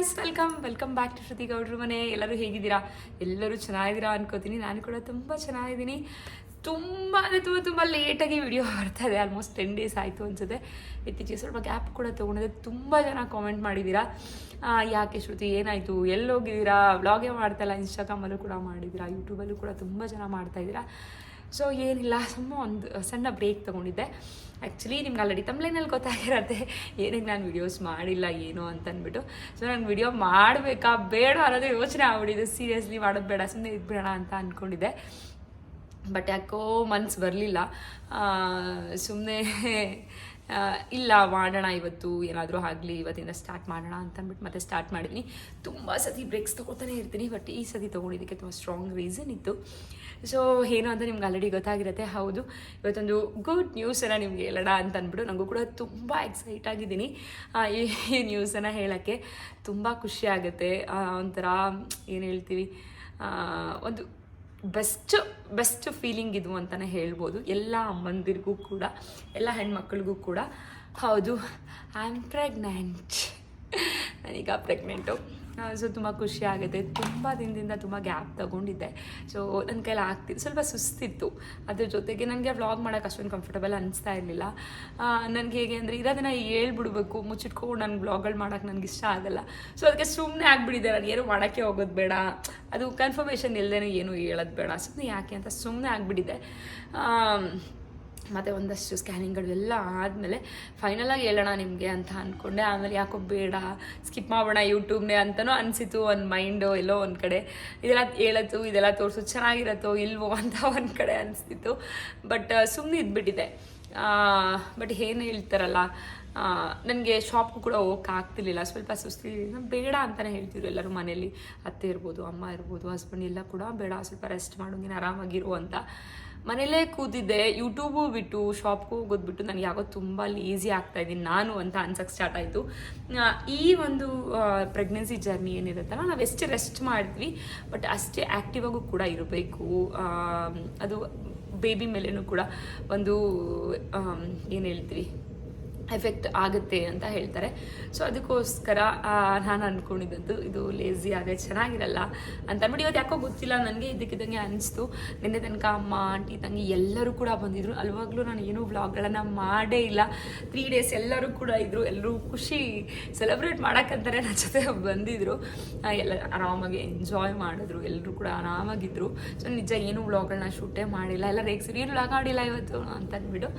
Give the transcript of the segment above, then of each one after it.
Guys welcome welcome back to Shruti ಗೌಡ್ರು ಮನೆ ಎಲ್ಲರೂ ಹೇಗಿದ್ದೀರಾ? ಎಲ್ಲರೂ ಚೆನ್ನಾಗಿದ್ದೀರಾ ಅನ್ಕೋತೀನಿ. ನಾನು ಕೂಡ ತುಂಬ ಚೆನ್ನಾಗಿದ್ದೀನಿ. ತುಂಬ, ಅಂದರೆ ತುಂಬ ತುಂಬ ಲೇಟಾಗಿ ವಿಡಿಯೋ ಬರ್ತಾ ಇದೆ. ಆಲ್ಮೋಸ್ಟ್ ಟೆನ್ ಡೇಸ್ ಆಯಿತು ಅನ್ಸುತ್ತೆ. ಇತ್ತೀಚೆಗೆ ಸ್ವಲ್ಪ ಗ್ಯಾಪ್ ಕೂಡ ತೊಗೊಂಡಿದ್ದೆ ತುಂಬ ಜನ ಕಾಮೆಂಟ್ ಮಾಡಿದ್ದೀರಾ. ಯಾಕೆ ಶ್ರುತಿ ಏನಾಯಿತು? ಎಲ್ಲೋಗಿದ್ದೀರಾ ವ್ಲಾಗೇ ಮಾಡ್ತಾಯಿಲ್ಲ ಇನ್ಸ್ಟಾಗ್ರಾಮಲ್ಲೂ ಕೂಡ ಮಾಡಿದ್ದೀರಾ? ಯೂಟ್ಯೂಬಲ್ಲೂ ಕೂಡ ತುಂಬ ಜನ ಮಾಡ್ತಾಯಿದ್ದೀರಾ ಸೊ ಏನಿಲ್ಲ, ಸುಮ್ಮ ಒಂದು, ಸಣ್ಣ ಬ್ರೇಕ್ ತೊಗೊಂಡಿದ್ದೆ. ಆ್ಯಕ್ಚುಲಿ ನಿಮ್ಗೆ ಆಲ್ರೆಡಿ ತಮ್ಲೈನಲ್ಲಿ ಗೊತ್ತಾಗಿರತ್ತೆ. ಏನಕ್ಕೆ ನಾನು ವಿಡಿಯೋಸ್ ಮಾಡಿಲ್ಲ, ಏನು ಅಂತ ಅಂದ್ಬಿಟ್ಟು ಸೊ ನಾನು ವಿಡಿಯೋ ಮಾಡಬೇಕಾ, ಬೇಡ ಅನ್ನೋದು ಯೋಚನೆ ಆಗ್ಬಿಟ್ಟಿದೆ. ಸೀರಿಯಸ್ಲಿ ಮಾಡೋದು ಬೇಡ ಸುಮ್ಮನೆ ಇದ್ಬಿಡೋಣ ಅಂತ ಅಂದ್ಕೊಂಡಿದ್ದೆ ಬಟ್ ಯಾಕೋ ಮನ್ಸು ಬರಲಿಲ್ಲ. ಸುಮ್ಮನೆ ಇಲ್ಲ ಮಾಡೋಣ ಇವತ್ತು, ಏನಾದರೂ ಆಗಲಿ, ಇವತ್ತಿಂದ ಸ್ಟಾರ್ಟ್ ಮಾಡೋಣ ಅಂತ ಅಂದ್ಬಿಟ್ಟು ಮತ್ತೆ ಸ್ಟಾರ್ಟ್ ಮಾಡಿದ್ದೀನಿ ತುಂಬ ಸತಿ ಬ್ರೇಕ್ಸ್ ತೊಗೊತಾನೆ ಇರ್ತೀನಿ ಬಟ್ ಈ ಸತಿ ತೊಗೊಂಡಿದ್ದಕ್ಕೆ ತುಂಬ ಸ್ಟ್ರಾಂಗ್ ರೀಸನ್ ಇತ್ತು. ಸೊ ಏನು ಅಂತ ನಿಮ್ಗೆ ಆಲ್ರೆಡಿ ಗೊತ್ತಾಗಿರುತ್ತೆ, ಹೌದು. ಇವತ್ತೊಂದು ಗುಡ್ ನ್ಯೂಸನ್ನು ನಿಮ್ಗೆ ಹೇಳೋಣ ಅಂತ ಅಂದ್ಬಿಟ್ಟು ನನಗೂ ಕೂಡ ತುಂಬ ಎಕ್ಸೈಟ್ ಆಗಿದ್ದೀನಿ. ಈ ನ್ಯೂಸನ್ನು ಹೇಳೋಕ್ಕೆ ತುಂಬ ಖುಷಿ ಆಗುತ್ತೆ. ಒಂಥರ, ಏನು ಹೇಳ್ತೀವಿ ಒಂದು ಬೆಸ್ಟ್ ಬೆಸ್ಟ್ ಫೀಲಿಂಗ್ ಇದು ಅಂತಲೇ ಹೇಳ್ಬೋದು. ಎಲ್ಲ ಅಮ್ಮಂದಿರಿಗೂ ಕೂಡ, ಎಲ್ಲ ಹೆಣ್ಮಕ್ಳಿಗೂ ಕೂಡ. ಹೌದು ಐ ಆಮ್ ಪ್ರೆಗ್ನೆಂಟ್ ನಾನೀಗ ಪ್ರೆಗ್ನೆಂಟು ಸೊ ತುಂಬ ಖುಷಿ ಆಗಿದೆ ತುಂಬ ದಿನದಿಂದ ತುಂಬ ಗ್ಯಾಪ್ ತಗೊಂಡಿದ್ದೆ. ಸೊ ನನ್ನ ಕೈಲಿ ಆಗ್ತಿತ್ತು ಸ್ವಲ್ಪ ಸುಸ್ತಿತ್ತು. ಅದ್ರ ಜೊತೆಗೆ ನನಗೆ ವ್ಲಾಗ್ ಮಾಡೋಕೆ ಅಷ್ಟೊಂದು ಕಂಫರ್ಟಬಲ್ ಅನಿಸ್ತಾ ಇರಲಿಲ್ಲ. ನನಗೆ ಹೇಗೆ ಅಂದರೆ ಇರೋದನ್ನ ಹೇಳ್ಬಿಡ್ಬೇಕು. ಮುಚ್ಚಿಟ್ಕೊಂಡು ನನ್ನ ವ್ಲಾಗ್ಗಳು ಮಾಡೋಕೆ ನನಗೆ ಇಷ್ಟ ಆಗಲ್ಲ. ಸೊ ಅದಕ್ಕೆ ಸುಮ್ಮನೆ ಆಗಿಬಿಟ್ಟಿದೆ ನಾನು. ಏನು ಮಾಡೋಕ್ಕೆ ಹೋಗೋದು ಬೇಡ. ಅದು ಕನ್ಫರ್ಮೇಷನ್ ಇಲ್ಲದೇ ಏನು ಹೇಳೋದು ಬೇಡ. ಸುಮ್ಮನೆ ಯಾಕೆ ಅಂತ ಸುಮ್ಮನೆ ಆಗಿಬಿಟ್ಟಿದೆ ಮತ್ತು ಒಂದಷ್ಟು ಸ್ಕ್ಯಾನಿಂಗ್ಗಳು ಎಲ್ಲ ಆದಮೇಲೆ ಫೈನಲಾಗಿ ಹೇಳೋಣ ನಿಮಗೆ ಅಂತ ಅಂದ್ಕೊಂಡೆ ಆಮೇಲೆ ಯಾಕೋ ಬೇಡ ಸ್ಕಿಪ್ ಮಾಡೋಣ ಯೂಟ್ಯೂಬ್ನೇ ಅಂತಲೂ ಅನಿಸಿತು ಒಂದು ಮೈಂಡು ಎಲ್ಲೋ ಒಂದು ಕಡೆ. ಇದೆಲ್ಲ ಹೇಳತ್ತು ಇದೆಲ್ಲ ತೋರಿಸು, ಚೆನ್ನಾಗಿರತ್ತೋ ಇಲ್ವೋ ಅಂತ ಒಂದು ಕಡೆ ಅನಿಸ್ತಿತ್ತು. ಬಟ್ ಸುಮ್ಮನೆ ಇದ್ಬಿಟ್ಟಿದೆ. ಬಟ್ ಏನು ಹೇಳ್ತಾರಲ್ಲ ನನಗೆ ಶಾಪ್ಗೂ ಕೂಡ ಹೋಗಕ್ಕೆ ಆಗ್ತಿರ್ಲಿಲ್ಲ. ಸ್ವಲ್ಪ ಸುಸ್ತಿ ಬೇಡ ಅಂತಲೇ ಹೇಳ್ತಿದ್ರು ಎಲ್ಲರೂ ಮನೇಲಿ ಅತ್ತೆ ಇರ್ಬೋದು, ಅಮ್ಮ ಇರ್ಬೋದು ಹಸ್ಬೆಂಡ್ ಎಲ್ಲ ಕೂಡ ಬೇಡ, ಸ್ವಲ್ಪ ರೆಸ್ಟ್ ಮಾಡು, ನೀನು ಆರಾಮಾಗಿರು ಅಂತ. ಮನೇಲೇ ಕೂತಿದ್ದೆ ಯೂಟ್ಯೂಬು ಬಿಟ್ಟು ಶಾಪ್ಗೂ ಹೋಗೋದ್ಬಿಟ್ಟು ನನಗೆ ಯಾಕೋ ತುಂಬ ಲೇಸಿ ಆಗ್ತಾ ಇದ್ದೀನಿ, ನಾನು ಅಂತ ಅನ್ಸಕ್ಕೆ ಸ್ಟಾರ್ಟ್ ಆಯಿತು. ಈ ಒಂದು ಪ್ರೆಗ್ನೆನ್ಸಿ ಜರ್ನಿ ಏನಿರುತ್ತಲ್ಲ, ನಾವು ಎಷ್ಟು ರೆಸ್ಟ್ ಮಾಡಿದ್ವಿ ಬಟ್ ಅಷ್ಟೇ ಆ್ಯಕ್ಟಿವ್ ಆಗೂ ಕೂಡ ಇರಬೇಕು. ಅದು ಬೇಬಿ ಮೇಲೇನೂ ಕೂಡ ಒಂದು ಏನು ಹೇಳ್ತೀವಿ ಎಫೆಕ್ಟ್ ಆಗುತ್ತೆ ಅಂತ ಹೇಳ್ತಾರೆ. ಸೊ ಅದಕ್ಕೋಸ್ಕರ ನಾನು ಅಂದ್ಕೊಂಡಿದ್ದು ಇದು ಲೇಸಿ ಆದರೆ ಚೆನ್ನಾಗಿರಲ್ಲ ಅಂತ. ಅಂದ್ಬಿಟ್ಟು ಇವತ್ತು ಯಾಕೋ ಗೊತ್ತಿಲ್ಲ, ನನಗೆ ಇದಕ್ಕಿದ್ದಂಗೆ ಅನಿಸ್ತು. ನಿನ್ನೆ ತನಕ ಅಮ್ಮ, ಆಂಟಿ, ತಂಗಿ ಎಲ್ಲರೂ ಕೂಡ ಬಂದಿದ್ರು. ಅಲ್ವಾಗಲೂ ನಾನು ಏನೂ ವ್ಲಾಗ್ಗಳನ್ನು ಮಾಡೇ ಇಲ್ಲ. ತ್ರೀ ಡೇಸ್ ಎಲ್ಲರೂ ಕೂಡ ಇದ್ದರು ಎಲ್ಲರೂ ಖುಷಿ ಸೆಲೆಬ್ರೇಟ್ ಮಾಡೋಕ್ಕಂತಾರೆ ನನ್ನ ಜೊತೆ ಬಂದಿದ್ದರು ಎಲ್ಲ ಆರಾಮಾಗಿ ಎಂಜಾಯ್ ಮಾಡಿದ್ರು. ಎಲ್ಲರೂ ಕೂಡ ಆರಾಮಾಗಿದ್ದರು ಸೊ ನಿಜ ಏನೂ ವ್ಲಾಗ್ಗಳನ್ನ ಶೂಟೇ ಮಾಡಿಲ್ಲ. ಎಲ್ಲ ಏನು ವ್ಲಾಗ್ ಮಾಡಿಲ್ಲ ಇವತ್ತು? ಅಂತ ಅಂದ್ಬಿಟ್ಟು.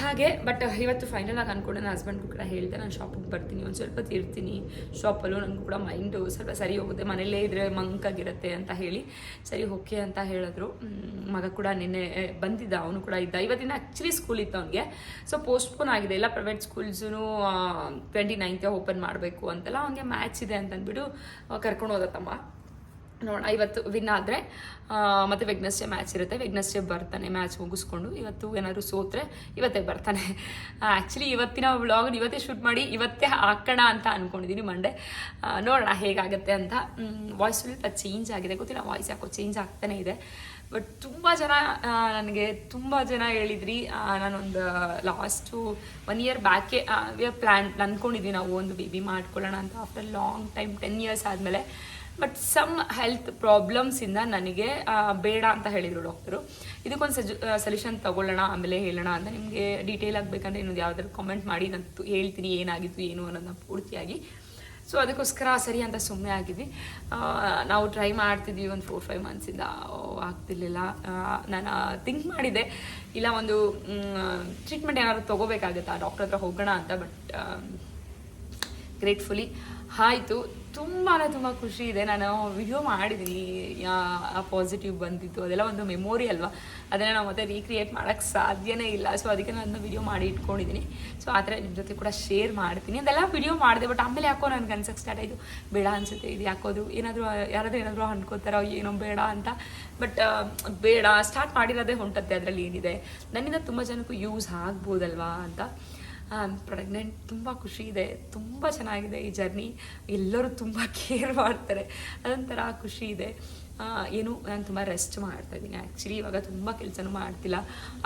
ಹಾಗೆ ಬಟ್ ಇವತ್ತು ಫೈನಲ್ ಆಗಿ ಅಂದ್ಕೊಂಡೆ ನನ್ನ ಹಸ್ಬೆಂಡ್ಗೂ ಕೂಡ ಹೇಳಿದೆ, ನಾನು ಶಾಪಿಗೆ ಬರ್ತೀನಿ, ಒಂದು ಸ್ವಲ್ಪ ತಿರ್ತೀನಿ ಇರ್ತೀನಿ ಶಾಪಲ್ಲೂ ನನಗೂ ಕೂಡ ಮೈಂಡು ಸ್ವಲ್ಪ ಸರಿ ಹೋಗುತ್ತೆ ಮನೆಯಲ್ಲೇ ಇದ್ದರೆ ಮಂಕಾಗಿರುತ್ತೆ ಅಂತ ಹೇಳಿ, ಸರಿ ಓಕೆ ಅಂತ ಹೇಳಿದ್ರು. ಮಗ ಕೂಡ ನಿನ್ನೆ ಬಂದಿದ್ದ, ಅವನು ಕೂಡ ಇದ್ದ. ಇವತ್ತಿನ ಆ್ಯಕ್ಚುಲಿ ಸ್ಕೂಲ್ ಇತ್ತು ಅವನಿಗೆ. ಸೊ ಪೋಸ್ಟ್ಪೋನ್ ಆಗಿದೆ, ಎಲ್ಲ ಪ್ರೈವೇಟ್ ಸ್ಕೂಲ್ಸೂ ಟ್ವೆಂಟಿ ನೈನ್ತೇ ಓಪನ್ ಮಾಡಬೇಕು ಅಂತೆಲ್ಲ ಅವನಿಗೆ ಮ್ಯಾಚ್ ಇದೆ ಅಂತಂದ್ಬಿಟ್ಟು ಕರ್ಕೊಂಡು ಕರ್ಕೊಂಡು ಹೋದತ್ತಮ್ಮ ನೋಡೋಣ ಇವತ್ತು ವಿನ್ ಆದರೆ ಮತ್ತು ವೆಗ್ನಸ್ಡೇ ಮ್ಯಾಚ್ ಇರುತ್ತೆ. ವೆಗ್ನಸ್ಡೇ ಬರ್ತಾನೆ ಮ್ಯಾಚ್ ಮುಗಿಸ್ಕೊಂಡು, ಇವತ್ತು ಏನಾದರೂ ಸೋತ್ರೆ, ಇವತ್ತೇ ಬರ್ತಾನೆ. ಆ್ಯಕ್ಚುಲಿ ಇವತ್ತಿನ ವ್ಲಾಗ್ ಇವತ್ತೇ ಶೂಟ್ ಮಾಡಿ, ಇವತ್ತೇ ಹಾಕೋಣ ಅಂತ ಅಂದ್ಕೊಂಡಿದ್ದೀನಿ ಮಂಡೆ ನೋಡೋಣ ಹೇಗಾಗುತ್ತೆ ಅಂತ. ವಾಯ್ಸ್ ಸ್ವಲ್ಪ ಚೇಂಜ್ ಆಗಿದೆ. ಗೊತ್ತಿಲ್ಲ ವಾಯ್ಸ್ ಯಾಕೋ ಚೇಂಜ್ ಆಗ್ತಾನೆ ಇದೆ. ಬಟ್ ತುಂಬ ಜನ ನನಗೆ ತುಂಬ ಜನ ಹೇಳಿದ್ರಿ ನಾನೊಂದು ಲಾಸ್ಟು ಒನ್ ಇಯರ್ ಬ್ಯಾಕೆ ಪ್ಲ್ಯಾನ್ ಅಂದ್ಕೊಂಡಿದ್ವಿ ನಾವು ಒಂದು ಬೇಬಿ ಮಾಡ್ಕೊಳ್ಳೋಣ ಅಂತ. After long time ten years ಆದಮೇಲೆ ಬಟ್ ಸಮ್ ಹೆಲ್ತ್ ಪ್ರಾಬ್ಲಮ್ಸಿಂದ ನನಗೆ ಬೇಡ ಅಂತ ಹೇಳಿದರು ಡಾಕ್ಟರು ಇದಕ್ಕೊಂದು ಸಜು ಸೊಲ್ಯೂಷನ್ ತಗೊಳ್ಳೋಣ, ಆಮೇಲೆ ಹೇಳೋಣ ಅಂತ ನಿಮಗೆ ಡೀಟೇಲ್ ಆಗಬೇಕಂದ್ರೆ ಇನ್ನೊಂದು ಯಾವ್ದಾದ್ರು ಕಾಮೆಂಟ್ ಮಾಡಿ, ನಾನು ಹೇಳ್ತೀನಿ ಏನಾಗಿತ್ತು, ಏನು ಅನ್ನೋದನ್ನ ಪೂರ್ತಿಯಾಗಿ. ಸೊ ಅದಕ್ಕೋಸ್ಕರ ಸರಿ ಅಂತ ಸುಮ್ಮನೆ ಆಗಿದ್ವಿ. ನಾವು ಟ್ರೈ ಮಾಡ್ತಿದ್ವಿ ಒಂದು ಫೋರ್ ಫೈವ್ ಮಂತ್ಸಿಂದ ಆಗ್ತಿರ್ಲಿಲ್ಲ. ನಾನು ಥಿಂಕ್ ಮಾಡಿದೆ. ಇಲ್ಲ, ಒಂದು ಟ್ರೀಟ್ಮೆಂಟ್ ಏನಾದ್ರು ಆ ಡಾಕ್ಟರ್ ಹತ್ರ ಹೋಗೋಣ ಅಂತ ಬಟ್ ಗ್ರೇಟ್ಫುಲಿ ಆಯಿತು. ತುಂಬಾ ತುಂಬ ಖುಷಿ ಇದೆ. ನಾನು ವಿಡಿಯೋ ಮಾಡಿದ್ದೀನಿ. ಆ ಪಾಸಿಟಿವ್ ಬಂದಿತ್ತು. ಅದೆಲ್ಲ ಒಂದು ಮೆಮೊರಿ ಅಲ್ವಾ? ಅದನ್ನು ನಾವು ಮತ್ತೆ ರೀಕ್ರಿಯೇಟ್ ಮಾಡೋಕ್ಕೆ ಸಾಧ್ಯನೇ ಇಲ್ಲ. ಸೊ ಅದಕ್ಕೆ ನಾನು ವಿಡಿಯೋ ಮಾಡಿ ಇಟ್ಕೊಂಡಿದ್ದೀನಿ. ಸೊ ಆ ಥರ ನಿಮ್ಮ ಜೊತೆ ಕೂಡ ಶೇರ್ ಮಾಡ್ತೀನಿ. ಅದೆಲ್ಲ ವಿಡಿಯೋ ಮಾಡಿದೆ ಬಟ್ ಆಮೇಲೆ ಯಾಕೋ ನನಗೆ ಅನ್ಸಕ್ಕೆ ಸ್ಟಾರ್ಟ್ ಆಯಿತು. ಬೇಡ ಅನಿಸುತ್ತೆ. ಇದು ಯಾಕೋದು ಏನಾದರೂ, ಯಾರಾದರೂ ಏನಾದರೂ ಅನ್ಕೋತಾರೋ ಏನೋ ಬೇಡ ಅಂತ. ಬಟ್ ಬೇಡ. ಸ್ಟಾರ್ಟ್ ಮಾಡಿರೋದೇ ಹೊಂಟತ್ತೆ ಅದರಲ್ಲಿ ಏನಿದೆ? ನನ್ನಿಂದ ತುಂಬ ಜನಕ್ಕೂ ಯೂಸ್ ಆಗ್ಬೋದಲ್ವಾ ಅಂತ. ಪ್ರೆಗ್ನೆಂಟ್ ತುಂಬ ಖುಷಿ ಇದೆ. ತುಂಬ ಚೆನ್ನಾಗಿದೆ ಈ ಜರ್ನಿ ಎಲ್ಲರೂ ತುಂಬ ಕೇರ್ ಮಾಡ್ತಾರೆ. ಅದೊಂಥರ ಖುಷಿ ಇದೆ. ಏನು, ನಾನು ತುಂಬ ರೆಸ್ಟ್ ಮಾಡ್ತಾ ಇದ್ದೀನಿ. ಆ್ಯಕ್ಚುಲಿ ಇವಾಗ ತುಂಬ ಕೆಲಸನೂ ಮಾಡ್ತಿಲ್ಲ.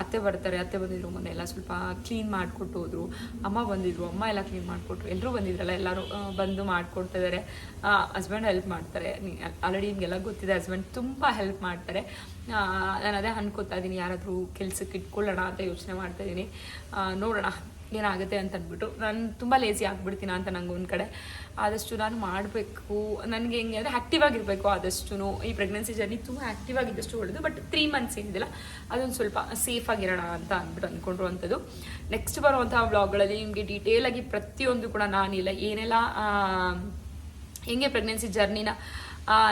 ಅತ್ತೆ ಬರ್ತಾರೆ. ಅತ್ತೆ ಬಂದಿದ್ರು ಮೊನ್ನೆ ಎಲ್ಲ ಸ್ವಲ್ಪ ಕ್ಲೀನ್ ಮಾಡಿಕೊಟ್ಟು ಹೋದರು. ಅಮ್ಮ ಬಂದಿದ್ರು. ಅಮ್ಮ ಎಲ್ಲ ಕ್ಲೀನ್ ಮಾಡಿಕೊಟ್ರು. ಎಲ್ಲರೂ ಬಂದಿದ್ರಲ್ಲ, ಎಲ್ಲರೂ ಬಂದು ಮಾಡಿಕೊಡ್ತಾ ಇದ್ದಾರೆ ಹಸ್ಬೆಂಡ್ ಹೆಲ್ಪ್ ಮಾಡ್ತಾರೆ. ಆಲ್ರೆಡಿ ನಿಮಗೆಲ್ಲ ಗೊತ್ತಿದೆ ಹಸ್ಬೆಂಡ್ ತುಂಬ ಹೆಲ್ಪ್ ಮಾಡ್ತಾರೆ. ನಾನು ಅದೇ ಅನ್ಕೋತಾ ಇದ್ದೀನಿ, ಯಾರಾದರೂ ಕೆಲಸಕ್ಕೆ ಇಟ್ಕೊಳ್ಳೋಣ ಅಂತ ಯೋಚನೆ ಮಾಡ್ತಾ ಇದ್ದೀನಿ. ನೋಡೋಣ. ಏನಾಗುತ್ತೆ ಅಂತ ಅಂದ್ಬಿಟ್ಟು ನಾನು ತುಂಬ ಲೇಸಿ ಆಗಿಬಿಡ್ತೀನ ಅಂತ ನಂಗೆ ಒಂದು ಕಡೆ. ಆದಷ್ಟು ನಾನು ಮಾಡಬೇಕು. ನನಗೆ ಹೆಂಗೆ ಅಂದರೆ ಆ್ಯಕ್ಟಿವ್ ಆಗಿರಬೇಕು ಆದಷ್ಟು ಈ ಪ್ರೆಗ್ನೆನ್ಸಿ ಜರ್ನಿ ತುಂಬ ಆ್ಯಕ್ಟಿವ್ ಆಗಿದ್ದಷ್ಟು ಒಳ್ಳೆದು. ಬಟ್ ತ್ರೀ ಮಂತ್ಸ್ ಏನಿದೆಯಲ್ಲ, ಅದೊಂದು ಸ್ವಲ್ಪ ಸೇಫ್ ಆಗಿರೋಣ ಅಂತ ಅಂದ್ಬಿಟ್ಟು ಅಂದ್ಕೊಂಡಿರುವಂಥದ್ದು ನೆಕ್ಸ್ಟ್ ಬರುವಂತಹ ವ್ಲಾಗ್ಗಳಲ್ಲಿ ನಿಮಗೆ ಡೀಟೇಲಾಗಿ ಪ್ರತಿಯೊಂದು ಕೂಡ ನಾನಿಲ್ಲ. ಏನೆಲ್ಲ ಹೆಂಗೆ ಪ್ರೆಗ್ನೆನ್ಸಿ ಜರ್ನಿನ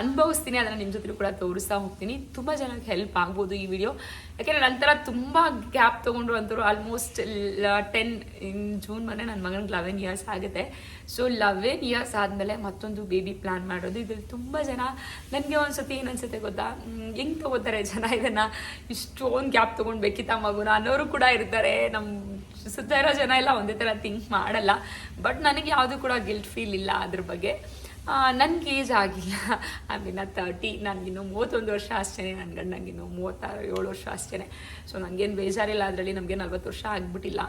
ಅನುಭವಿಸ್ತೀನಿ, ಅದನ್ನು ನಿಮ್ಮ ಜೊತೆ ಕೂಡ ತೋರಿಸ್ತಾ ಹೋಗ್ತೀನಿ. ತುಂಬ ಜನಕ್ಕೆ ಹೆಲ್ಪ್ ಆಗ್ಬೋದು ಈ ವಿಡಿಯೋ ಯಾಕೆಂದರೆ ನಂತರ ತುಂಬ ಗ್ಯಾಪ್ ತೊಗೊಂಡ್ರು ಅಂತರು ಆಲ್ಮೋಸ್ಟ್ ಟೆನ್ ಇನ್ ಜೂನ್ ಮನೆ ನನ್ನ ಮಗನಿಗೆ ಲೆವೆನ್ ಇಯರ್ಸ್ ಆಗುತ್ತೆ. ಸೊ ಲೆವೆನ್ ಇಯರ್ಸ್ ಆದಮೇಲೆ ಮತ್ತೊಂದು ಬೇಬಿ ಪ್ಲ್ಯಾನ್ ಮಾಡೋದು. ಇದರಲ್ಲಿ ತುಂಬ ಜನ, ನನಗೆ ಒಂದು ಏನನ್ಸುತ್ತೆ ಗೊತ್ತಾ? ಹೆಂಗೆ ತೊಗೋತಾರೆ ಜನ ಇದನ್ನು? ಇಷ್ಟೊಂದು ಗ್ಯಾಪ್ ತೊಗೊಂಡ್ಬೇಕಿತ್ತ ಮಗುನ? ಅನ್ನೋರು ಕೂಡ ಇರ್ತಾರೆ. ನಮ್ಮ ಸುತ್ತ ಇರೋ ಜನ ಎಲ್ಲ ಒಂದೇ ಥರ ಥಿಂಕ್ ಮಾಡಲ್ಲ. ಬಟ್ ನನಗೆ ಯಾವುದು ಕೂಡ ಗಿಲ್ಟ್ ಫೀಲ್ ಇಲ್ಲ ಅದ್ರ ಬಗ್ಗೆ. ನನಗೆ ಏಜ್ ಆಗಿಲ್ಲ. ಐ ತರ್ಟಿ ನನಗಿನ್ನು ಮೂವತ್ತೊಂದು ವರ್ಷ ಅಷ್ಟೇ ನನ್ನ ಗಂಡ ನನಗಿನ್ನು ಮೂವತ್ತಾರು, ಏಳು ವರ್ಷ ಅಷ್ಟೇ ಸೊ ನನಗೇನು ಬೇಜಾರಿಲ್ಲ. ಅದರಲ್ಲಿ ನಮಗೆ ನಲ್ವತ್ತು ವರ್ಷ ಆಗಿಬಿಟ್ಟಿಲ್ಲ.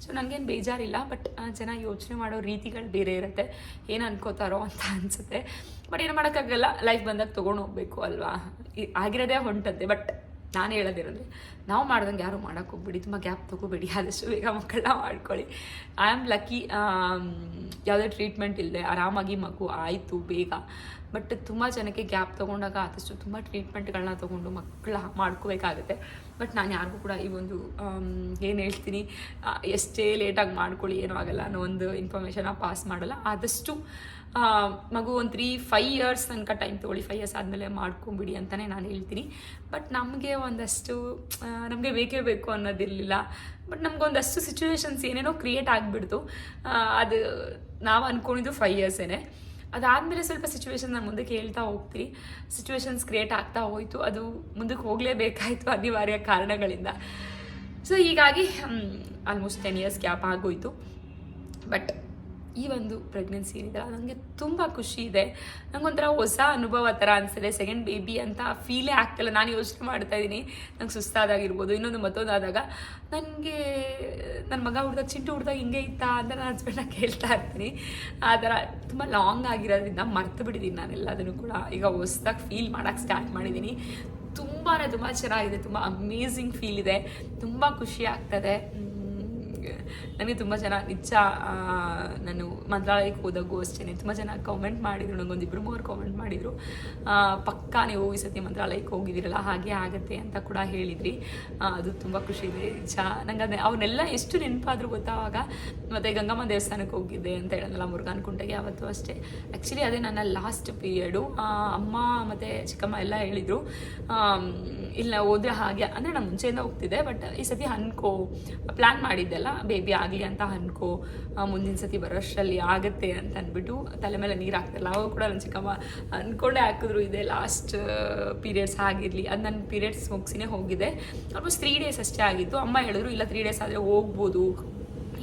ಸೊ ನನಗೇನು ಬೇಜಾರಿಲ್ಲ. ಬಟ್ ಜನ ಯೋಚನೆ ಮಾಡೋ ರೀತಿಗಳು ಬೇರೆ ಇರುತ್ತೆ. ಏನು ಅನ್ಕೋತಾರೋ ಅಂತ ಅನಿಸುತ್ತೆ. ಬಟ್ ಏನು ಮಾಡೋಕ್ಕಾಗಲ್ಲ. ಲೈಫ್ ಬಂದಾಗ ತೊಗೊಂಡು ಹೋಗ್ಬೇಕು ಅಲ್ವಾ? ಆಗಿರೋದೇ ಹೊಂಟದ್ದೆ. ಬಟ್ ನಾನು ಹೇಳೋದಿರೋದು ನಾವು ಮಾಡ್ದಂಗೆ ಯಾರು ಮಾಡೋಕೆ ಹೋಗ್ಬೇಡಿ, ತುಂಬ ಗ್ಯಾಪ್ ತೊಗೋಬೇಡಿ, ಆದಷ್ಟು ಬೇಗ ಮಕ್ಕಳನ್ನ ಮಾಡ್ಕೊಳ್ಳಿ. ಐ ಆಮ್ ಲಕ್ಕಿ ಯಾವುದೇ ಟ್ರೀಟ್ಮೆಂಟ್ ಇಲ್ಲದೆ ಆರಾಮಾಗಿ ಮಗು ಆಯಿತು ಬೇಗ. ಬಟ್ ತುಂಬ ಜನಕ್ಕೆ ಗ್ಯಾಪ್ ತೊಗೊಂಡಾಗ ಆದಷ್ಟು ತುಂಬ ಟ್ರೀಟ್ಮೆಂಟ್ಗಳನ್ನ ತೊಗೊಂಡು ಮಕ್ಕಳ ಮಾಡ್ಕೋಬೇಕಾಗುತ್ತೆ. ಬಟ್ ನಾನು ಯಾರಿಗೂ ಕೂಡ ಈ ಒಂದು ಏನು ಹೇಳ್ತೀನಿ ಎಷ್ಟೇ ಲೇಟಾಗಿ ಮಾಡ್ಕೊಳ್ಳಿ, ಏನೂ ಆಗಲ್ಲ ಅನ್ನೋ ಒಂದು ಇನ್ಫಾರ್ಮೇಷನ್ನ ಪಾಸ್ ಮಾಡಲ್ಲ. ಆದಷ್ಟು ಮಗು ಒಂದು ತ್ರೀ ಫೈ ಇಯರ್ಸ್ ತನಕ ಟೈಮ್ ತೊಗೊಳ್ಳಿ. ಫೈವ್ ಇಯರ್ಸ್ ಆದಮೇಲೆ ಮಾಡ್ಕೊಂಬಿಡಿ ಅಂತಲೇ ನಾನು ಹೇಳ್ತೀನಿ. ಬಟ್ ನಮಗೆ ಒಂದಷ್ಟು ನಮಗೆ ಬೇಕೇ ಬೇಕು ಅನ್ನೋದಿರಲಿಲ್ಲ. ಬಟ್ ನಮಗೊಂದಷ್ಟು ಸಿಚುವೇಶನ್ಸ್ ಏನೇನೋ ಕ್ರಿಯೇಟ್ ಆಗಿಬಿಡ್ತು. ಅದು ನಾವು ಅಂದ್ಕೊಂಡಿದ್ದು ಫೈವ್ ಇಯರ್ಸೇನೆ ಅದಾದಮೇಲೆ ಸ್ವಲ್ಪ ಸಿಚುವೇಶನ್ ನಾನು ಮುಂದಕ್ಕೆ ಹೇಳ್ತಾ ಹೋಗ್ತೀನಿ. ಸಿಚುವೇಶನ್ಸ್ ಕ್ರಿಯೇಟ್ ಆಗ್ತಾ ಹೋಯಿತು. ಅದು ಮುಂದಕ್ಕೆ ಹೋಗಲೇಬೇಕಾಯಿತು ಅನಿವಾರ್ಯ ಕಾರಣಗಳಿಂದ. ಸೊ ಹೀಗಾಗಿ ಆಲ್ಮೋಸ್ಟ್ ಟೆನ್ ಇಯರ್ಸ್ ಗ್ಯಾಪ್ ಆಗೋಯ್ತು. ಬಟ್ ಈ ಒಂದು ಪ್ರೆಗ್ನೆನ್ಸಿ ಏನಿದೆ ನನಗೆ ತುಂಬ ಖುಷಿ ಇದೆ. ನನಗೊಂಥರ ಹೊಸ ಅನುಭವ ಥರ ಅನಿಸಿದೆ ಸೆಕೆಂಡ್ ಬೇಬಿ ಅಂತ ಫೀಲೇ ಆಗ್ತಿಲ್ಲ. ನಾನು ಯೋಚನೆ ಮಾಡ್ತಾ ಇದ್ದೀನಿ ನಂಗೆ ಸುಸ್ತಾದಾಗಿರ್ಬೋದು. ಇನ್ನೊಂದು ಮತ್ತೊಂದಾದಾಗ ನನಗೆ ನನ್ನ ಮಗ ಹುಡ್ದಾಗ, ಚಿಂಟು ಹುಡ್ದಾಗ ಹಿಂಗೆ ಇತ್ತಾ? ಅಂತ ನನ್ನ ಹಸ್ಬೆಂಡ್ನ ಕೇಳ್ತಾ ಇರ್ತೀನಿ. ಆ ಥರ ತುಂಬ ಲಾಂಗ್ ಆಗಿರೋದ್ರಿಂದ ಮರ್ತು ಬಿಟ್ಟಿದ್ದೀನಿ ನಾನೆಲ್ಲದನ್ನು ಕೂಡ. ಈಗ ಹೊಸ್ದಾಗಿ ಫೀಲ್ ಮಾಡೋಕ್ಕೆ ಸ್ಟಾರ್ಟ್ ಮಾಡಿದ್ದೀನಿ ತುಂಬಾ ತುಂಬ ಚೆನ್ನಾಗಿದೆ. ತುಂಬ ಅಮೇಝಿಂಗ್ ಫೀಲ್ ಇದೆ. ತುಂಬ ಖುಷಿ ಆಗ್ತದೆ. ನನಗೆ. ತುಂಬ ಜನ ನಿಚ್ಚ ನಾನು ಮಂತ್ರಾಲಯಕ್ಕೆ ಹೋದಾಗೂ ಅಷ್ಟೇ. ತುಂಬ ಜನ ಕಾಮೆಂಟ್ ಮಾಡಿದರು ನನಗೊಂದು ಇಬ್ಬರು ಮೂವರು ಕಾಮೆಂಟ್ ಮಾಡಿದರು. ಪಕ್ಕಾ ನೀವು ಈ ಸತಿ ಮಂತ್ರಾಲಯಕ್ಕೆ ಹೋಗಿದ್ದೀರಲ್ಲ, ಹಾಗೆ ಆಗುತ್ತೆ ಅಂತ ಕೂಡ ಹೇಳಿದ್ರಿ. ಅದು ತುಂಬ ಖುಷಿ ಇದೆ. ನಿಜ ನಂಗೆ ಅದೇ ಅವನ್ನೆಲ್ಲ ಎಷ್ಟು ನೆನಪಾದರೂ ಗೊತ್ತಾವಾಗ, ಮತ್ತು ಗಂಗಮ್ಮ ದೇವಸ್ಥಾನಕ್ಕೆ ಹೋಗಿದ್ದೆ ಅಂತ ಹೇಳೋದಲ್ಲ ಮುರುಘಾನ್ ಕುಂಟೆಗೆ ಅವತ್ತು ಅಷ್ಟೇ. ಆ್ಯಕ್ಚುಲಿ ಅದೇ ನನ್ನ ಲಾಸ್ಟ್ ಪೀರಿಯಡು ಅಮ್ಮ ಮತ್ತು ಚಿಕ್ಕಮ್ಮ ಎಲ್ಲ ಹೇಳಿದರು ಇಲ್ಲ ಹೋದ್ರೆ ಹಾಗೆ, ಅಂದರೆ ನಾನು ಮುಂಚೆಯಿಂದ ಹೋಗ್ತಿದ್ದೆ ಬಟ್ ಈ ಸತಿ ಅನ್ಕೋ ಪ್ಲ್ಯಾನ್ ಮಾಡಿದ್ದೆಲ್ಲ. ಬೇಬಿ ಆಗಲಿ ಅಂತ ಅನ್ಕೋ ಮುಂದಿನ ಸತಿ ಬರೋಷ್ಟರಲ್ಲಿ ಆಗುತ್ತೆ ಅಂತ ಅಂದ್ಬಿಟ್ಟು ತಲೆ ಮೇಲೆ ನೀರು ಹಾಕ್ತಿಲ್ಲ ಅವಾಗ ಕೂಡ ನನ್ನ ಚಿಕ್ಕಮ್ಮ ಅಂದ್ಕೊಂಡೇ ಹಾಕಿದ್ರು, ಇದೆ ಲಾಸ್ಟ್ ಪೀರಿಯಡ್ಸ್ ಆಗಿರಲಿ. ಅದು ನನ್ನ ಪೀರಿಯಡ್ಸ್ ಮುಗಿಸಿನೇ ಹೋಗಿದೆ. ಆಲ್ಮೋಸ್ಟ್ ತ್ರೀ ಡೇಸ್ ಅಷ್ಟೇ ಆಗಿತ್ತು. ಅಮ್ಮ ಹೇಳಿದ್ರು, ಇಲ್ಲ ತ್ರೀ ಡೇಸ್ ಆದರೆ ಹೋಗ್ಬೋದು.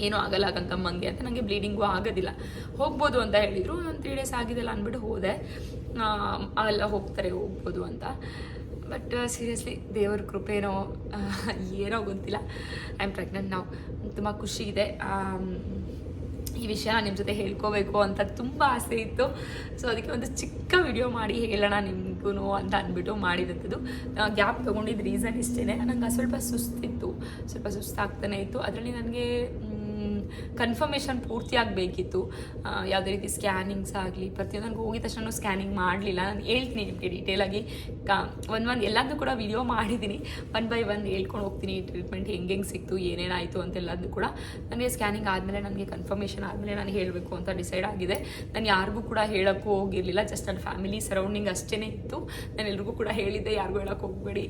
ಏನೂ ಆಗಲ್ಲ ಗಂಗಮ್ಮಂಗೆ ಅಂತ ನನಗೆ ಬ್ಲೀಡಿಂಗು ಆಗೋದಿಲ್ಲ. ಹೋಗ್ಬೋದು ಅಂತ ಹೇಳಿದರು. ಒಂದು ತ್ರೀ ಡೇಸ್ ಆಗಿದೆಲ್ಲ ಅಂದ್ಬಿಟ್ಟು ಹೋದೆ. ಅವೆಲ್ಲ ಹೋಗ್ತಾರೆ, ಹೋಗ್ಬೋದು ಅಂತ. ಬಟ್ ಸೀರಿಯಸ್ಲಿ ದೇವ್ರ ಕೃಪೇನೋ ಏನೋ ಗೊತ್ತಿಲ್ಲ. ಐ ಆಮ್ ಪ್ರೆಗ್ನೆಂಟ್ ನಾವು ತುಂಬ ಖುಷಿ ಇದೆ. ಈ ವಿಷಯ ನಿಮ್ಮ ಜೊತೆ ಹೇಳ್ಕೋಬೇಕು ಅಂತ ತುಂಬ ಆಸೆ ಇತ್ತು. ಸೊ ಅದಕ್ಕೆ ಒಂದು ಚಿಕ್ಕ ವಿಡಿಯೋ ಮಾಡಿ ಹೇಳೋಣ ನಿಮಗೂ ಅಂತ ಅಂದ್ಬಿಟ್ಟು ಮಾಡಿದಂಥದ್ದು. ಗ್ಯಾಪ್ ತೊಗೊಂಡಿದ್ದ ರೀಸನ್ ಇಷ್ಟೇ ನನಗೆ ಸ್ವಲ್ಪ ಸುಸ್ತಿತ್ತು. ಸ್ವಲ್ಪ ಸುಸ್ತಾಗ್ತಾನೆ ಇತ್ತು. ಅದರಲ್ಲಿ ನನಗೆ ಕನ್ಫರ್ಮೇಷನ್ ಪೂರ್ತಿಯಾಗಿ ಬೇಕಿತ್ತು ಯಾವುದೇ ರೀತಿ ಸ್ಕ್ಯಾನಿಂಗ್ಸ್ ಆಗಲಿ ಪ್ರತಿಯೊಂದು ನನಗೆ ಹೋಗಿದ ತಕ್ಷಣ ಸ್ಕ್ಯಾನಿಂಗ್ ಮಾಡಲಿಲ್ಲ. ನಾನು ಹೇಳ್ತೀನಿ ನಿಮಗೆ ಡೀಟೇಲಾಗಿ ಕಾ, ಒಂದು ಒಂದು ಎಲ್ಲದನ್ನೂ ಕೂಡ ವಿಡಿಯೋ ಮಾಡಿದ್ದೀನಿ ಒನ್ ಬೈ ಒನ್ ಹೇಳ್ಕೊಂಡು ಹೋಗ್ತೀನಿ ಟ್ರೀಟ್ಮೆಂಟ್ ಹೆಂಗೆ ಹೆಂಗೆ ಸಿಕ್ತು ಏನೇನಾಯಿತು ಅಂತೆಲ್ಲದನ್ನು ಕೂಡ. ನನಗೆ ಸ್ಕ್ಯಾನಿಂಗ್ ಆದಮೇಲೆ ನನಗೆ ಕನ್ಫರ್ಮೇಷನ್ ಆದಮೇಲೆ ನಾನು ಹೇಳಬೇಕು ಅಂತ ಡಿಸೈಡ್ ಆಗಿದೆ. ನಾನು ಯಾರಿಗೂ ಕೂಡ ಹೇಳೋಕ್ಕೂ ಹೋಗಿರಲಿಲ್ಲ. ಜಸ್ಟ್ ನನ್ನ ಫ್ಯಾಮಿಲಿ ಸರೌಂಡಿಂಗ್ ಅಷ್ಟೇ ಇತ್ತು. ನಾನು ಎಲ್ರಿಗೂ ಕೂಡ ಹೇಳಿದ್ದೆ, ಯಾರಿಗೂ ಹೇಳೋಕ್ಕೆ ಹೋಗಬೇಡಿ.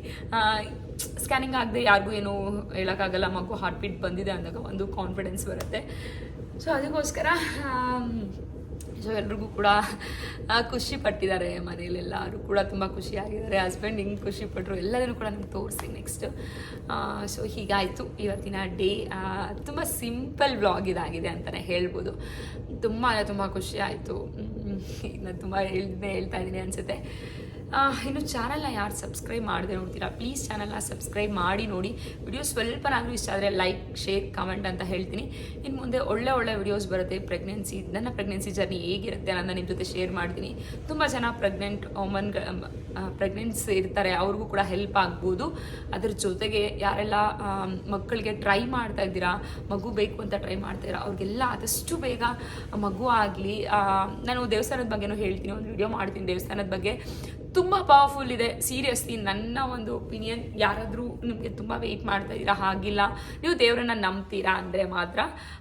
ಸ್ಕ್ಯಾನಿಂಗ್ ಆಗದೆ ಯಾರಿಗೂ ಏನು ಹೇಳೋಕ್ಕಾಗಲ್ಲ ಮಗು ಹಾರ್ಟ್ ಬೀಟ್ ಬಂದಿದೆ ಅಂದಾಗ ಒಂದು ಕಾನ್ಫಿಡೆನ್ಸ್ ಬರುತ್ತೆ. ಸೊ ಅದಕ್ಕೋಸ್ಕರ ಸೊ ಎಲ್ರಿಗೂ ಕೂಡ ಖುಷಿ ಪಟ್ಟಿದ್ದಾರೆ ಮನೆಯಲ್ಲೆಲ್ಲರೂ ಕೂಡ ತುಂಬ ಖುಷಿಯಾಗಿದ್ದಾರೆ. ಹಸ್ಬೆಂಡ್ ಹಿಂಗೆ ಖುಷಿ ಪಟ್ಟರು ಎಲ್ಲದನ್ನು ಕೂಡ ನಿಮ್ಗೆ ತೋರಿಸ್ತೀನಿ ನೆಕ್ಸ್ಟ್ ಸೊ ಹೀಗಾಯಿತು. ಇವತ್ತಿನ ಡೇ ತುಂಬ ಸಿಂಪಲ್ ವ್ಲಾಗ್ ಇದಾಗಿದೆ ಅಂತಲೇ ಹೇಳ್ಬೋದು. ತುಂಬ ತುಂಬ ಖುಷಿ ಆಯಿತು. ನಾನು ತುಂಬ ಹೇಳ್ದೆ, ಹೇಳ್ತಾ ಇದ್ದೀನಿ ಅನಿಸುತ್ತೆ. ಇನ್ನು ಚಾನಲ್ನ ಯಾರು ಸಬ್ಸ್ಕ್ರೈಬ್ ಮಾಡಿದೆ ನೋಡ್ತೀರಾ? ಪ್ಲೀಸ್ ಚಾನಲ್ನ ಸಬ್ಸ್ಕ್ರೈಬ್ ಮಾಡಿ ನೋಡಿ. ವಿಡಿಯೋ ಸ್ವಲ್ಪನಾದರೂ ಇಷ್ಟ ಆದರೆ ಲೈಕ್, ಶೇರ್, ಕಮೆಂಟ್ ಅಂತ ಹೇಳ್ತೀನಿ. ಇನ್ನು ಮುಂದೆ ಒಳ್ಳೆ ಒಳ್ಳೆ ವಿಡಿಯೋಸ್ ಬರುತ್ತೆ. ಪ್ರೆಗ್ನೆನ್ಸಿ, ನನ್ನ ಪ್ರೆಗ್ನೆನ್ಸಿ ಜರ್ನಿ ಹೇಗಿರುತ್ತೆ ಅನ್ನೋದನ್ನ ನಿಮ್ಮ ಜೊತೆ ಶೇರ್ ಮಾಡ್ತೀನಿ. ತುಂಬ ಜನ ಪ್ರೆಗ್ನೆಂಟ್ ವುಮನ್ ಪ್ರೆಗ್ನೆನ್ಸ್ ಇರ್ತಾರೆ. ಅವ್ರಿಗೂ ಕೂಡ ಹೆಲ್ಪ್ ಆಗ್ಬೋದು. ಅದ್ರ ಜೊತೆಗೆ ಯಾರೆಲ್ಲ ಮಕ್ಕಳಿಗೆ ಟ್ರೈ ಮಾಡ್ತಾ ಇದ್ದೀರಾ, ಮಗು ಬೇಕು ಅಂತ ಟ್ರೈ ಮಾಡ್ತಾ ಇದ್ದೀರಾ, ಅವ್ರಿಗೆಲ್ಲ ಆದಷ್ಟು ಬೇಗ ಮಗು ಆಗಲಿ. ನಾನು ದೇವಸ್ಥಾನದ ಬಗ್ಗೆನೂ ಹೇಳ್ತೀನಿ. ಒಂದು ವಿಡಿಯೋ ಮಾಡ್ತೀನಿ ದೇವಸ್ಥಾನದ ಬಗ್ಗೆ. ತುಂಬ ಪವರ್ಫುಲ್ ಇದೆ. ಸೀರಿಯಸ್ಲಿ ನನ್ನ ಒಂದು ಒಪಿನಿಯನ್ ಯಾರಾದರೂ ನಿಮಗೆ ತುಂಬ ವೆಯ್ಟ್ ಮಾಡ್ತಾ ಇದ್ದೀರಾ? ಹಾಗಿಲ್ಲ. ನೀವು ದೇವರನ್ನ ನಂಬ್ತೀರಾ ಅಂದರೆ ಮಾತ್ರ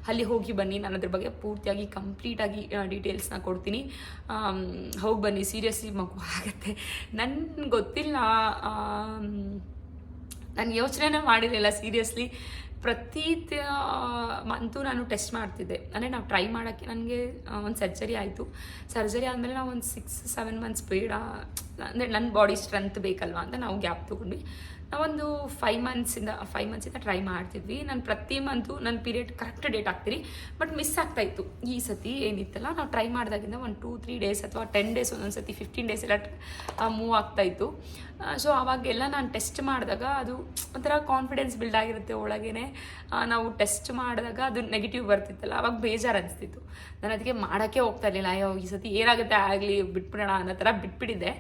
ಅಲ್ಲಿ ಹೋಗಿ ಬನ್ನಿ. ನಾನು ಅದ್ರ ಬಗ್ಗೆ ಪೂರ್ತಿಯಾಗಿ ಕಂಪ್ಲೀಟಾಗಿ ಡೀಟೇಲ್ಸ್ನ ಕೊಡ್ತೀನಿ. ಹೋಗಿ ಬನ್ನಿ. ಸೀರಿಯಸ್ಲಿ ಮಗು ಆಗುತ್ತೆ. ನನ್ಗೆ ಗೊತ್ತಿಲ್ಲ. ನಾನು ಯೋಚನೆನೇ ಮಾಡಿರಲಿಲ್ಲ. ಸೀರಿಯಸ್ಲಿ ಪ್ರತಿ ಮಂತು ನಾನು ಟೆಸ್ಟ್ ಮಾಡ್ತಿದ್ದೆ. ಅಂದರೆ ನಾವು ಟ್ರೈ ಮಾಡೋಕ್ಕೆ ನನಗೆ ಒಂದು ಸರ್ಜರಿ ಆಯಿತು. ಸರ್ಜರಿ ಆದಮೇಲೆ ನಾವು ಒಂದು ಸಿಕ್ಸ್ ಸೆವೆನ್ ಮಂತ್ಸ್ ಬೇಡ. ಅಂದರೆ ನನ್ನ ಬಾಡಿ ಸ್ಟ್ರೆಂತ್ ಬೇಕಲ್ವಾ ಅಂತ ನಾವು ಗ್ಯಾಪ್ ತೊಗೊಂಡ್ವಿ. ನಾವೊಂದು ಫೈವ್ ಮಂತ್ಸಿಂದ ಫೈವ್ ಮಂತ್ಸಿಂದ ಟ್ರೈ ಮಾಡ್ತಿದ್ವಿ. ನಾನು ಪ್ರತಿ ಮಂತು ನನ್ನ ಪೀರಿಯಡ್ ಕರೆಕ್ಟ್ ಡೇಟ್ ಆಗ್ತೀನಿ ಬಟ್ ಮಿಸ್ ಆಗ್ತಾ ಇತ್ತು. ಈ ಸತಿ ಏನಿತ್ತಲ್ಲ, ನಾವು ಟ್ರೈ ಮಾಡಿದಾಗಿಂದ ಒಂದು ಟೂ ತ್ರೀ ಡೇಸ್ ಅಥವಾ ಟೆನ್ ಡೇಸ್ ಒಂದೊಂದು ಸತಿ ಫಿಫ್ಟೀನ್ ಡೇಸ್ ಎಲ್ಲ ಮೂವ್ ಆಗ್ತಾ ಇತ್ತು. ಸೊ ಅವಾಗೆಲ್ಲ ನಾನು ಟೆಸ್ಟ್ ಮಾಡಿದಾಗ ಅದು ಒಂಥರ ಕಾನ್ಫಿಡೆನ್ಸ್ ಬಿಲ್ಡ್ ಆಗಿರುತ್ತೆ ಒಳಗೇನೆ. ನಾವು ಟೆಸ್ಟ್ ಮಾಡಿದಾಗ ಅದು ನೆಗೆಟಿವ್ ಬರ್ತಿತ್ತಲ್ಲ ಅವಾಗ ಬೇಜಾರು ಅನಿಸ್ತಿತ್ತು. ನಾನು ಅದಕ್ಕೆ ಮಾಡೋಕ್ಕೆ ಹೋಗ್ತಾ ಇರಲಿಲ್ಲ, ಅಯ್ಯೋ, ಈ ಸತಿ ಏನಾಗುತ್ತೆ ಆಗಲಿ, ಬಿಟ್ಬಿಡೋಣ ಅನ್ನೋ ಥರ ಬಿಟ್ಬಿಟ್ಟಿದ್ದೆ.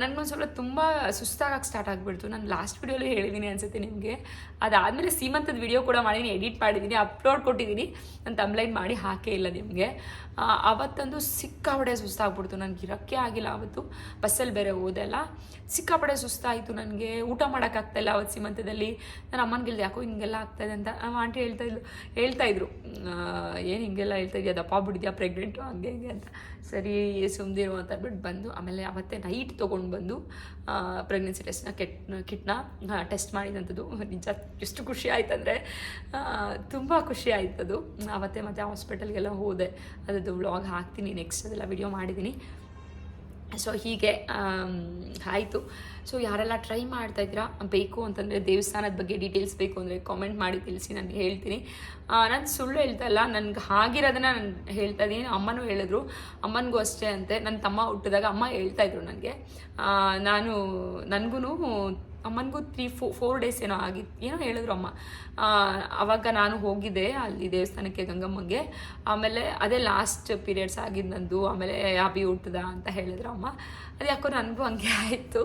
ನನಗೊಂದು ಸ್ವಲ್ಪ ತುಂಬ ಸುಸ್ತಾಗಕ್ಕೆ ಸ್ಟಾರ್ಟ್ ಆಗಿಬಿಡ್ತು. ನಾನು ಲಾಸ್ಟ್ ವಿಡಿಯೋಲಿ ಹೇಳಿದ್ದೀನಿ ಅನ್ಸುತ್ತೆ ನಿಮಗೆ. ಅದಾದಮೇಲೆ ಸೀಮಂತದ ವಿಡಿಯೋ ಕೂಡ ಮಾಡಿದ್ದೀನಿ ಎಡಿಟ್ ಮಾಡಿದ್ದೀನಿ ಅಪ್ಲೋಡ್ ಕೊಟ್ಟಿದ್ದೀನಿ ನಾನು ತಂಬ್ಲೈನ್ ಮಾಡಿ ಹಾಕೇ ಇಲ್ಲ ನಿಮಗೆ. ಅವತ್ತಂದು ಸಿಕ್ಕಾಪಡೆ ಸುಸ್ತಾಗ್ಬಿಡ್ತು. ನನಗೆ ಇರೋಕ್ಕೆ ಆಗಿಲ್ಲ ಅವತ್ತು. ಬಸ್ಸಲ್ಲಿ ಬೇರೆ ಹೋದೆಲ್ಲ. ಸಿಕ್ಕಾಪಡೆ ಸುಸ್ತಾಯಿತು ನನಗೆ. ಊಟ ಮಾಡೋಕ್ಕಾಗ್ತಾಯಿಲ್ಲ ಅವತ್ತು ಸೀಮಂತದಲ್ಲಿ. ನಾನು ಅಮ್ಮನಿಗೆ ಹೇಳಿದೆ ಯಾಕೋ ಹಿಂಗೆಲ್ಲ ಆಗ್ತಾಯಿದೆ ಅಂತ? ನಮ್ಮ ಆಂಟಿ ಹೇಳ್ತಾ ಇದ್ದು ಹೇಳ್ತಾ ಇದ್ರು. ಏನು ಹಿಂಗೆಲ್ಲ ಹೇಳ್ತಾ ಇದೆಯಾ? ದಪ್ಪ ಬಿಡಿದ್ಯಾ ಪ್ರೆಗ್ನೆಂಟು ಹಂಗೆ, ಹಿಂಗೆ ಅಂತ. ಸರಿ ಸುಮ್ಮದಿರು ಅಂತ ಬಿಟ್ಟು ಬಂದು, ಆಮೇಲೆ ಅವತ್ತೇ ನೈಟ್ ತೊಗೊಂಡು ಬಂದು ಪ್ರೆಗ್ನೆನ್ಸಿ ಟೆಸ್ಟ್ನ ಕೆಟ್ ಕಿಟ್ನ ಟೆಸ್ಟ್ ಮಾಡಿದಂಥದ್ದು ನಿಜ, ಎಷ್ಟು ಖುಷಿ ಆಯ್ತಂದರೆ ತುಂಬ ಖುಷಿ ಆಯ್ತದು. ಅವತ್ತೇ ಮತ್ತೆ ಹಾಸ್ಪಿಟಲ್ಗೆಲ್ಲ ಹೋದೆ. ಅದರದ್ದು ವ್ಲಾಗ್ ಹಾಕ್ತೀನಿ ನೆಕ್ಸ್ಟ್ ಅದೆಲ್ಲ ವಿಡಿಯೋ ಮಾಡಿದ್ದೀನಿ ಸೊ ಹೀಗೆ ಆಯಿತು. ಸೊ ಯಾರೆಲ್ಲ ಟ್ರೈ ಮಾಡ್ತಾ ಇದ್ದೀರಾ, ಬೇಕು ಅಂತಂದರೆ ದೇವಸ್ಥಾನದ ಬಗ್ಗೆ ಡೀಟೇಲ್ಸ್ ಬೇಕು ಅಂದರೆ ಕಾಮೆಂಟ್ ಮಾಡಿ, ತಿಳಿಸಿ ನಾನು ಹೇಳ್ತೀನಿ. ನಾನು ಸುಳ್ಳು ಹೇಳ್ತಾ ಇಲ್ಲ. ನನಗೆ ಆಗಿರೋದನ್ನ ನಾನು ಹೇಳ್ತಾ ಇದ್ದೀನಿ. ಅಮ್ಮನೂ ಹೇಳಿದ್ರು. ಅಮ್ಮನಿಗೂ ಅಷ್ಟೇ ಅಂತೆ. ನನ್ನ ತಮ್ಮ ಹುಟ್ಟಿದಾಗ ಅಮ್ಮ ಹೇಳ್ತಾ ಇದ್ರು ನನಗೆ ನಾನು ನನಗೂ ಅಮ್ಮನಿಗೂ ತ್ರೀ ಫೋ ಫೋರ್ ಡೇಸ್ ಏನೋ ಆಗಿತ್ತು ಏನೋ ಹೇಳಿದ್ರು ಅಮ್ಮ. ಅವಾಗ ನಾನು ಹೋಗಿದ್ದೆ ಅಲ್ಲಿ ದೇವಸ್ಥಾನಕ್ಕೆ ಗಂಗಮ್ಮಗೆ. ಆಮೇಲೆ ಅದೇ ಲಾಸ್ಟ್ ಪೀರಿಯಡ್ಸ್ ಆಗಿದ್ದು ನಂದು ಆಮೇಲೆ ಯಾಬಿ ಹುಟ್ಟದ ಅಂತ ಹೇಳಿದ್ರು ಅಮ್ಮ. ಅದು ಯಾಕೋ ನನಗೂ ಹಂಗೆ ಆಯಿತು.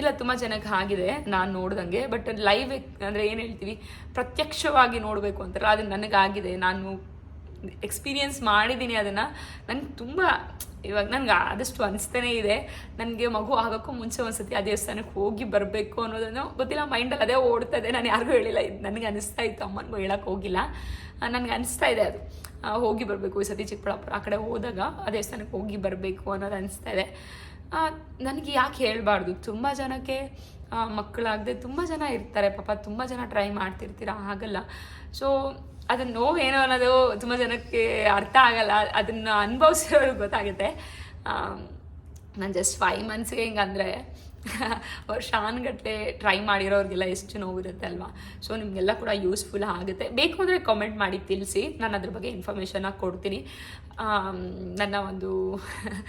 ಇಲ್ಲ, ತುಂಬ ಜನಕ್ಕೆ ಆಗಿದೆ, ನಾನು ನೋಡ್ದಂಗೆ. ಬಟ್ ಲೈವ್ ಅಂದರೆ ಏನು ಹೇಳ್ತೀವಿ, ಪ್ರತ್ಯಕ್ಷವಾಗಿ ನೋಡಬೇಕು ಅಂತಾರಲ್ಲ ಅದು ನನಗಾಗಿದೆ. ನಾನು ಎಕ್ಸ್ಪೀರಿಯನ್ಸ್ ಮಾಡಿದ್ದೀನಿ ಅದನ್ನು. ನನಗೆ ತುಂಬ ಇವಾಗ ನನಗೆ ಆದಷ್ಟು ಅನಿಸ್ತಾನೆ ಇದೆ. ನನಗೆ ಮಗು ಆಗೋಕ್ಕೂ ಮುಂಚೆ ಒಂದ್ಸತಿ ಆ ದೇವಸ್ಥಾನಕ್ಕೆ ಹೋಗಿ ಬರಬೇಕು ಅನ್ನೋದನ್ನು ಗೊತ್ತಿಲ್ಲ ಮೈಂಡಲ್ಲಿ ಅದೇ ಓಡ್ತಾ ಇದೆ. ನಾನು ಯಾರಿಗೂ ಹೇಳಿಲ್ಲ, ಇದು ನನಗೆ ಅನಿಸ್ತಾ ಇತ್ತು, ಅಮ್ಮನಿಗೂ ಹೇಳಕ್ಕೆ ಹೋಗಿಲ್ಲ. ನನಗೆ ಅನಿಸ್ತಾ ಇದೆ ಅದು. ಹೋಗಿ ಬರಬೇಕು ಈ ಸತಿ ಚಿಕ್ಕಬಳ್ಳಾಪುರ. ಆ ಕಡೆ ಹೋದಾಗ ಆ ದೇವಸ್ಥಾನಕ್ಕೆ ಹೋಗಿ ಬರಬೇಕು ಅನ್ನೋದು ಅನಿಸ್ತಾ ಇದೆ. ನನಗೆ ಯಾಕೆ ಹೇಳಬಾರ್ದು? ತುಂಬ ಜನಕ್ಕೆ ಮಕ್ಕಳಾಗದೆ ತುಂಬ ಜನ ಇರ್ತಾರೆ. ಪಾಪ ತುಂಬ ಜನ ಟ್ರೈ ಮಾಡ್ತಿರ್ತೀರ? ಆಗಲ್ಲ ಸೊ ಅದನ್ನ ಏನೋ ಅನ್ನೋದು ತುಂಬ ಜನಕ್ಕೆ ಅರ್ಥ ಆಗಲ್ಲ. ಅದನ್ನು ಅನುಭವಿಸಿರೋರಿಗೆ ಗೊತ್ತಾಗುತ್ತೆ. ನಾನು ಜಸ್ಟ್ ಫೈವ್ ಮಂತ್ಸ್ಗೆ ಹಿಂಗಂದರೆ ವರ್ಷಾನ್ಗಟ್ಟಲೆ ಟ್ರೈ ಮಾಡಿರೋರಿಗೆಲ್ಲ ಎಷ್ಟು ನೋವಿರುತ್ತೆ ಅಲ್ವಾ? ಸೊ ನಿಮಗೆಲ್ಲ ಕೂಡ ಯೂಸ್ಫುಲ್ ಆಗುತ್ತೆ. ಬೇಕು ಅಂದರೆ ಕಾಮೆಂಟ್ ಮಾಡಿ, ತಿಳಿಸಿ. ನಾನು ಅದ್ರ ಬಗ್ಗೆ ಇನ್ಫಾರ್ಮೇಷನ್ನ ಕೊಡ್ತೀನಿ. ನನ್ನ ಒಂದು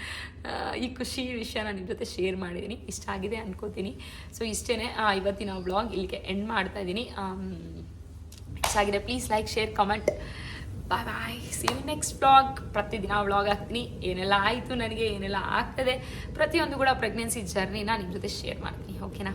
ಈ ಖುಷಿ ವಿಷಯ ನಾನು ನಿಮ್ಮ ಜೊತೆ ಶೇರ್ ಮಾಡಿದ್ದೀನಿ ಇಷ್ಟ ಆಗಿದೆ ಅನ್ಕೋತೀನಿ. ಸೊ ಇಷ್ಟೇ ಇವತ್ತಿನ ವ್ಲಾಗ್ ಇಲ್ಲಿಗೆ ಎಂಡ್ ಮಾಡ್ತಾ ಇದ್ದೀನಿ ಆಗಿದೆ please like share comment bye bye see next vlog ಪ್ರತಿದಿನ ವ್ಲಾಗ್ ಹಾಕ್ತೀನಿ. ಏನೆಲ್ಲ ಆಯಿತು ನನಗೆ, ಏನೆಲ್ಲ ಆಗ್ತದೆ, ಪ್ರತಿಯೊಂದು ಕೂಡ ಪ್ರೆಗ್ನೆನ್ಸಿ ಜರ್ನಿನ ನಿಮ್ಮ ಜೊತೆ ಶೇರ್ ಮಾಡ್ತೀನಿ. ಓಕೆನಾ